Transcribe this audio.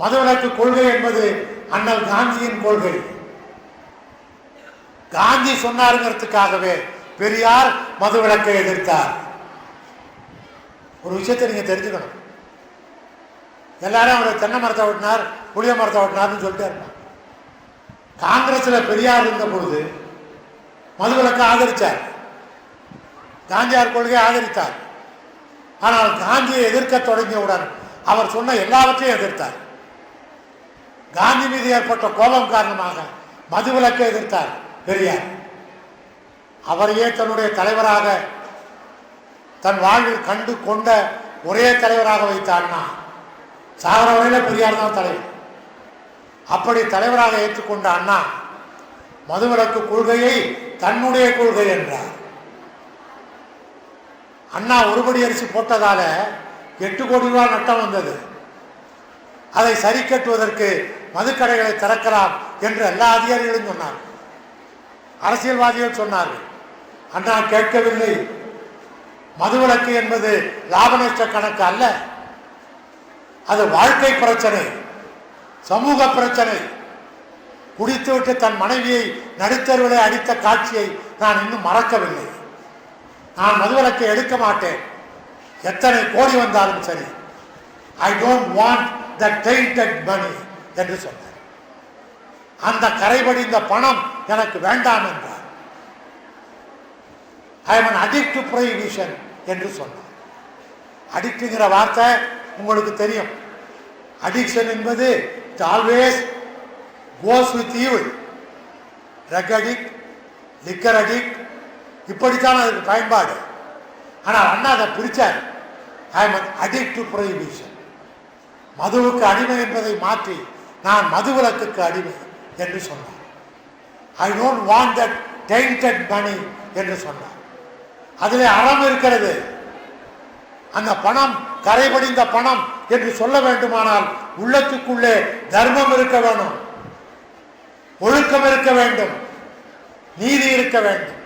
மதவிலக்கு கொள்கை என்பது அண்ணல் காந்தியின் கொள்கை. காந்தி சொன்னாருங்கிறதுக்காகவே பெரியார் மதுவிலக்கை எதிர்த்தார். ஒரு விஷயத்தை நீங்க தெரிஞ்சுக்கணும். எல்லாரும் அவரை தென்னை மரத்தை ஓட்டினார் புளிய மரத்தை ஓட்டினார்னு சொல்லிட்டே இருந்தார் காங்கிரஸில் பெரியார் இருந்த பொழுது மதுவிலக்கை ஆதரித்தார் காந்தியார் கொள்கையை ஆதரித்தார். ஆனால் காந்தியை எதிர்க்க தொடங்கியவுடன் அவர் சொன்ன எல்லாவற்றையும் எதிர்த்தார். காந்தி மீது ஏற்பட்ட கோபம் காரணமாக மதுவிலக்கை எதிர்த்தார் பெரியார். அவரையே தன்னுடைய தலைவராக தன் வாழ்வில் கண்டு கொண்ட ஒரே தலைவராக வைத்த அண்ணா சாகர வரையில் பெரியார் தான் தலைவர். அப்படி தலைவராக ஏற்றுக்கொண்ட அண்ணா மதுவிலக்கு கொள்கையை தன்னுடைய கொள்கை என்றார். அண்ணா ஒருபடி அரிசி போட்டதால எட்டு கோடி ரூபாய் நட்டம் வந்தது. அதை சரி கட்டுவதற்கு மதுக்கடைகளை திறக்கலாம் என்று எல்லா அதிகாரிகளும் சொன்னார் அரசியல்வாதிகள் சொன்னார்கள். அண்ணா கேட்கவில்லை. மதுவிலக்கு என்பது லாப நஷ்ட கணக்கு அல்ல. அது வாழ்க்கை பிரச்சனை சமூக பிரச்சனை. குடித்துவிட்டு தன் மனைவியை நடுத்தருவிலே அடித்த காட்சியை நான் இன்னும் மறக்கவில்லை. நான் மதுவிலக்கை எடுக்க மாட்டேன். எத்தனை கோடி வந்தாலும் சரி. I don't want the tainted money என்று சொன்னார். அந்த கரைபடிந்த பணம் எனக்கு வேண்டாம் என்றார். I am addict to prohibition என்று சொன்னார். அடிக்ட்டுங்கிற வார்த்தை உங்களுக்கு தெரியும். அடிக்ஷன் என்பது always goes with evil drug addict liquor addict இப்படித்தான் அதுக்கு பயன்பாடு. ஆனால் அண்ணா அதை பிரிச்சார். I am addict to prohibition மதுவுக்கு அடிமை என்பதை மாற்றி நான் மதுவிலக்குக்கு அடிமை என்று சொன்னார். I don't want that tainted money என்று சொன்னார். அதிலே அறம் இருக்கிறது. அந்த பணம் கரைபடிந்த பணம் என்று சொல்ல வேண்டுமானால் உள்ளத்துக்குள்ளே தர்மம் இருக்க வேணும். ஒழுக்கம் இருக்க வேண்டும். நீதி இருக்க வேண்டும்.